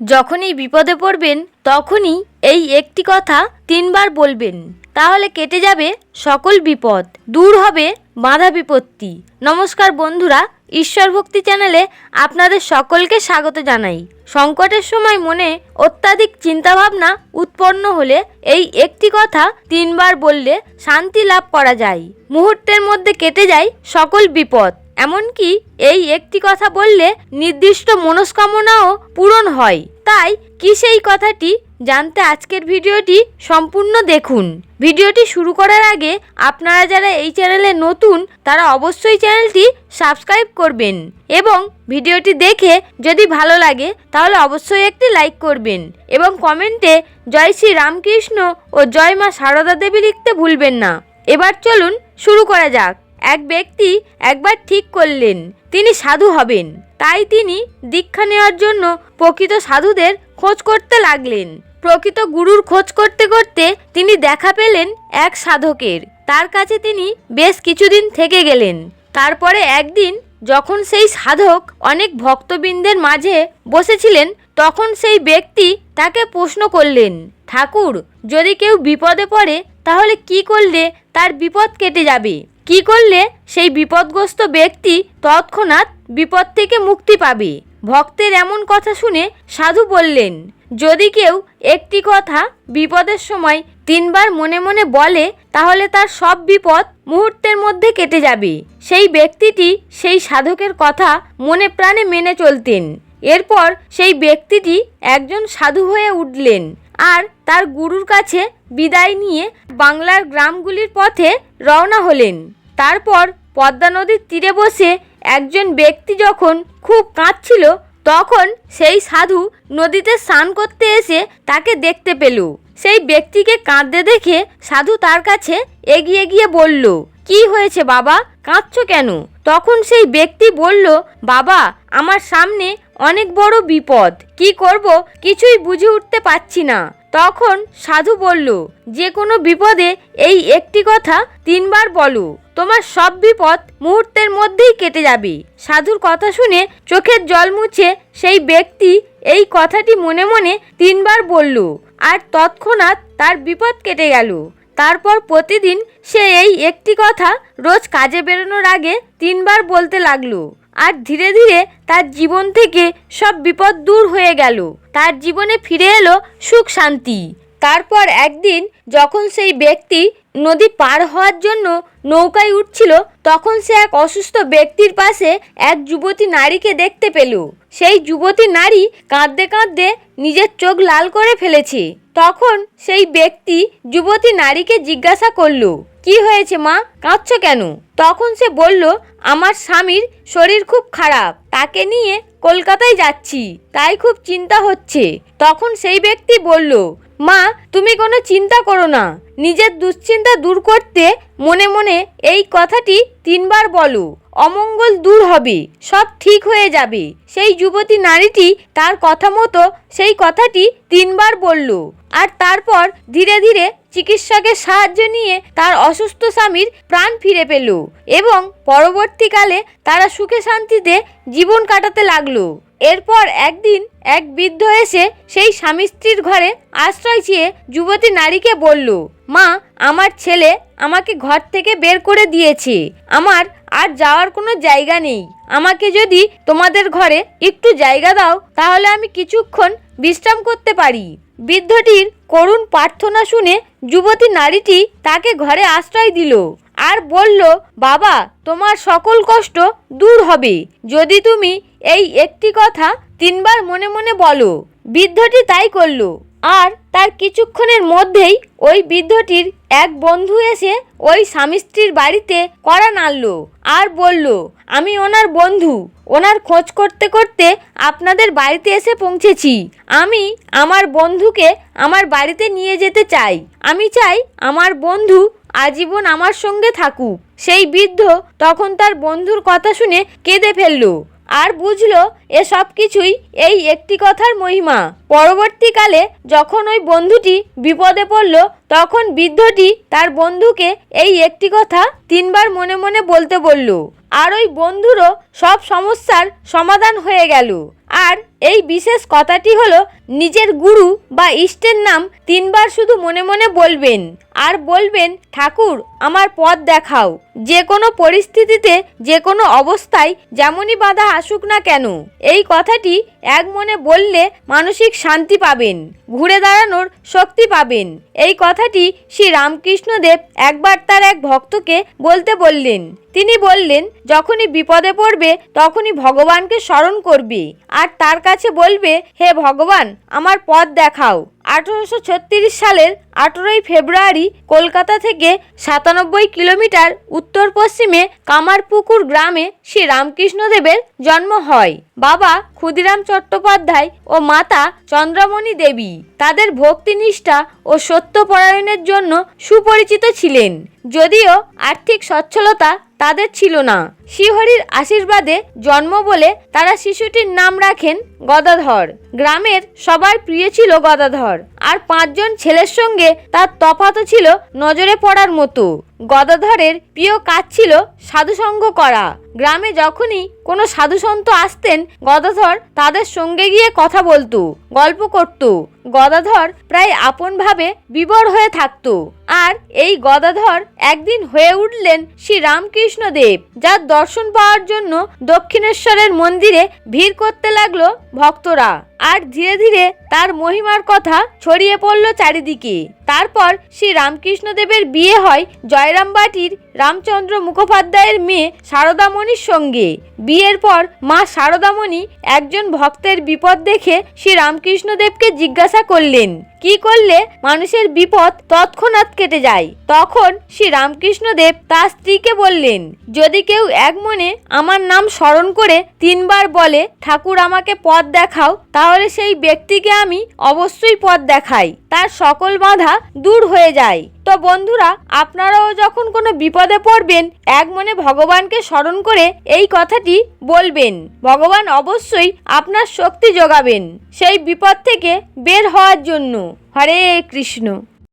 যখনই বিপদে পড়বেন, তখনই এই একটি কথা তিনবার বলবেন। তাহলে কেটে যাবে সকল বিপদ। দূর হবে বাধা বিপত্তি। নমস্কার বন্ধুরা, ঈশ্বর ভক্তি চ্যানেলে আপনাদের সকলকে স্বাগত জানাই। সংকটের সময় মনে অত্যাধিক চিন্তাভাবনা উৎপন্ন হলে এই একটি কথা তিনবার বললে শান্তি লাভ করা যায়। মুহূর্তের মধ্যে কেটে যায় সকল বিপদ। এমনকি এই একটি কথা বললে নির্দিষ্ট মনস্কামনাও পূরণ হয়। তাই কি সেই কথাটি জানতে আজকের ভিডিওটি সম্পূর্ণ দেখুন। ভিডিওটি শুরু করার আগে আপনারা যারা এই চ্যানেলে নতুন, তারা অবশ্যই চ্যানেলটি সাবস্ক্রাইব করবেন এবং ভিডিওটি দেখে যদি ভালো লাগে, তাহলে অবশ্যই একটি লাইক করবেন এবং কমেন্টে জয় শ্রী রামকৃষ্ণ ও জয় মা সারদা দেবী লিখতে ভুলবেন না। এবার চলুন শুরু করা যাক। এক ব্যক্তি একবার ঠিক করলেন, তিনি সাধু হবেন। তাই তিনি দীক্ষা নেওয়ার জন্য প্রকৃত সাধুদের খোঁজ করতে লাগলেন। প্রকৃত গুরুর খোঁজ করতে করতে তিনি দেখা পেলেন এক সাধকের। তার কাছে তিনি বেশ কিছুদিন থেকে গেলেন। তারপরে একদিন যখন সেই সাধক অনেক ভক্তবৃন্দের মাঝে বসেছিলেন, তখন সেই ব্যক্তি তাকে প্রশ্ন করলেন, ঠাকুর, যদি কেউ বিপদে পড়ে, তাহলে কি করলে তার বিপদ কেটে যাবে? কি করলে সেই বিপদগ্রস্ত ব্যক্তি তৎক্ষণাৎ বিপদ থেকে মুক্তি পাবে? ভক্তের এমন কথা শুনে সাধু বললেন, যদি কেউ একটি কথা বিপদের সময় তিনবার মনে মনে বলে, তাহলে তার সব বিপদ মুহূর্তের মধ্যে কেটে যাবে। সেই ব্যক্তিটি সেই সাধকের কথা মনে প্রাণে মেনে চলতেন। এরপর সেই ব্যক্তিটি একজন সাধু হয়ে উঠলেন আর তার গুরুর কাছে বিদায় নিয়ে বাংলার গ্রামগুলির পথে রওনা হলেন। তারপর পদ্মা নদীর তীরে বসে একজন ব্যক্তি যখন খুব কাঁদছিল, তখন সেই সাধু নদীতে স্নান করতে এসে তাকে দেখতে পেল। সেই ব্যক্তিকে কাঁদতে দেখে সাধু তার কাছে এগিয়ে গিয়ে বলল, কি হয়েছে বাবা? কাঁদছো কেন? তখন সেই ব্যক্তি বলল, বাবা, আমার সামনে অনেক বড় বিপদ। কি করব কিছুই বুঝে উঠতে পারছি না। তখন সাধু বলল, যে কোনো বিপদে এই একটি কথা তিনবার বলো। তোমার সব বিপদ মুহূর্তের মধ্যেই কেটে যাবে। সাধুর কথা শুনে চোখের জল মুছে সেই ব্যক্তি এই কথাটি মনে মনে তিনবার বলল, আর তৎক্ষণাৎ তার বিপদ কেটে গেল। তারপর প্রতিদিন সে এই একটি কথা রোজ কাজে বেরোনোর আগে তিনবার বলতে লাগল, আর ধীরে ধীরে তার জীবন থেকে সব বিপদ দূর হয়ে গেল। তার জীবনে ফিরে এলো সুখ শান্তি। তারপর একদিন যখন সেই ব্যক্তি নদী পার হওয়ার জন্য নৌকায় উঠছিল, তখন সে এক অসুস্থ ব্যক্তির পাশে এক যুবতী নারীকে দেখতে পেল। সেই যুবতী নারী কাঁদতে কাঁদতে নিজের চোখ লাল করে ফেলেছে। তখন সেই ব্যক্তি যুবতী নারীকে জিজ্ঞাসা করল কি হয়েছে মা? কাঁদছ কেন? তখন সে বলল, আমার স্বামীর শরীর খুব খারাপ। তাকে নিয়ে কলকাতায় যাচ্ছি, তাই খুব চিন্তা হচ্ছে। তখন সেই ব্যক্তি বলল, মা, তুমি কোনো চিন্তা করো না। নিজের দুশ্চিন্তা দূর করতে মনে মনে এই কথাটি তিনবার বলো। অমঙ্গল দূর হবে, সব ঠিক হয়ে যাবে। সেই যুবতী নারীটি তার কথা মতো সেই কথাটি তিনবার বলল। আর তারপর ধীরে ধীরে চিকিৎসকের সাহায্য নিয়ে তার অসুস্থ স্বামীর প্রাণ ফিরে পেল এবং পরবর্তীকালে তারা সুখে শান্তিতে জীবন কাটাতে লাগল। এরপর একদিন এক বৃদ্ধ এসে সেই স্বামী স্ত্রীর ঘরে আশ্রয় চেয়ে যুবতী নারীকে বলল, মা, আমার ছেলে আমাকে ঘর থেকে বের করে দিয়েছে। আমার আর যাওয়ার কোনো জায়গা নেই। আমাকে যদি তোমাদের ঘরে একটু জায়গা দাও, তাহলে আমি কিছুক্ষণ বিশ্রাম করতে পারি। বৃদ্ধটির করুণ প্রার্থনা শুনে যুবতী নারীটি তাকে ঘরে আশ্রয় দিল আর বলল, বাবা, তোমার সকল কষ্ট দূর হবে। যদি তুমি এই একটি কথা তিনবার মনে মনে বলো। বৃদ্ধটি তাই করল। আর তার কিছুক্ষণের মধ্যেই ওই বৃদ্ধটির এক বন্ধু এসে ওই স্বামী স্ত্রীর বাড়িতে কড়া নাড়ল আর বলল, আমি ওনার বন্ধু। ওনার খোঁজ করতে করতে আপনাদের বাড়িতে এসে পৌঁছেছি। আমি আমার বন্ধুকে আমার বাড়িতে নিয়ে যেতে চাই। আমি চাই আমার বন্ধু আজীবন আমার সঙ্গে থাকুক। সেই বৃদ্ধ তখন তার বন্ধুর কথা শুনে কেঁদে ফেলল। আর বুঝল এ সব কিছুই এই একটি কথার মহিমা। পরবর্তীকালে যখন ওই বন্ধুটি বিপদে পড়ল, তখন বৃদ্ধটি তার বন্ধুকে এই একটি কথা তিনবার মনে মনে বলতে বলল। আর ওই বন্ধুরও সব সমস্যার সমাধান হয়ে গেল। আর এই বিশেষ কথাটি হলো নিজের গুরু বা ইষ্টের নাম তিনবার শুধু মনে মনে বলবেন। আর বলবেন, ঠাকুর, আমার পথ দেখাও। যে কোনো পরিস্থিতিতে, যে কোনো অবস্থায়, যেমনই বাধা আসুক না কেন। এই কথাটি এক মনে বললে মানসিক শান্তি পাবেন, ঘুরে দাঁড়ানোর শক্তি পাবেন। এই কথাটি শ্রী রামকৃষ্ণদেব একবার তার এক ভক্তকে বলতে বললেন। তিনি বললেন, যখনই বিপদে পড়বে, তখনই ভগবানকে স্মরণ করবে। আর তার কাছে বলবে, হে ভগবান, আমার পথ দেখাও। আঠেরোশো সালের আঠেরোই ফেব্রুয়ারি কলকাতা থেকে সাতানব্বই কিলোমিটার উত্তর পশ্চিমে কামারপুকুর গ্রামে শ্রী রামকৃষ্ণদেবের জন্ম হয়। বাবা ক্ষুদিরাম চট্টোপাধ্যায় ও মাতা চন্দ্রমণি দেবী। তাদের ভক্তিনিষ্ঠা ও সত্যপরায়ণের জন্য সুপরিচিত ছিলেন। যদিও আর্থিক সচ্ছলতা তাদের ছিল না। শ্রীহরির আশীর্বাদে জন্ম বলে তারা শিশুটির নাম রাখেন গদাধর। গ্রামের সবার প্রিয় ছিল গদাধর, আর পাঁচজন ছেলের সঙ্গে তার তফাতও ছিল নজরে পড়ার মতো। গদাধরের প্রিয় কাজ ছিল সাধুসঙ্গ করা। গ্রামে যখনই কোনো সাধুসন্ত আসতেন, গদাধর তাদের সঙ্গে গিয়ে কথা বলতো, গল্প করত। গদাধর প্রায় আপনভাবে বিবর হয়ে থাকতো। আর এই গদাধর একদিন হয়ে উঠলেন শ্রী রামকৃষ্ণ দেব যার দর্শন পাওয়ার জন্য দক্ষিণেশ্বরের মন্দিরে ভিড় করতে লাগল ভক্তরা। আর ধীরে ধীরে তার মহিমার কথা ছড়িয়ে পড়ল চারিদিকে। তারপর শ্রী রামকৃষ্ণদেবের বিয়ে হয় জয়রামবাটির রামচন্দ্র মুখোপাধ্যায়ের মেয়ে শারদামণির সঙ্গে। বিয়ের পর মা শারদামণি একজন ভক্তের বিপদ দেখে শ্রী রামকৃষ্ণদেবকে জিজ্ঞাসা করলেন, কি করলে মানুষের বিপদ তৎক্ষণাৎ কেটে যায়? তখন শ্রী রামকৃষ্ণদেব তার স্ত্রীকে বললেন, যদি কেউ এক মনে আমার নাম স্মরণ করে তিনবার বলে, ঠাকুর আমাকে পথ দেখাও তাহলে সেই ব্যক্তিকে আমি অবশ্যই পথ দেখাই। তার সকল বাধা দূর হয়ে যায়। তো বন্ধুরা, আপনারাও যখন কোনো বিপদে পড়বেন, এক মনে ভগবানকে স্মরণ করে এই কথাটি বলবেন। ভগবান অবশ্যই আপনার শক্তি যোগাবেন সেই বিপদ থেকে বের হওয়ার জন্য। হরে কৃষ্ণ।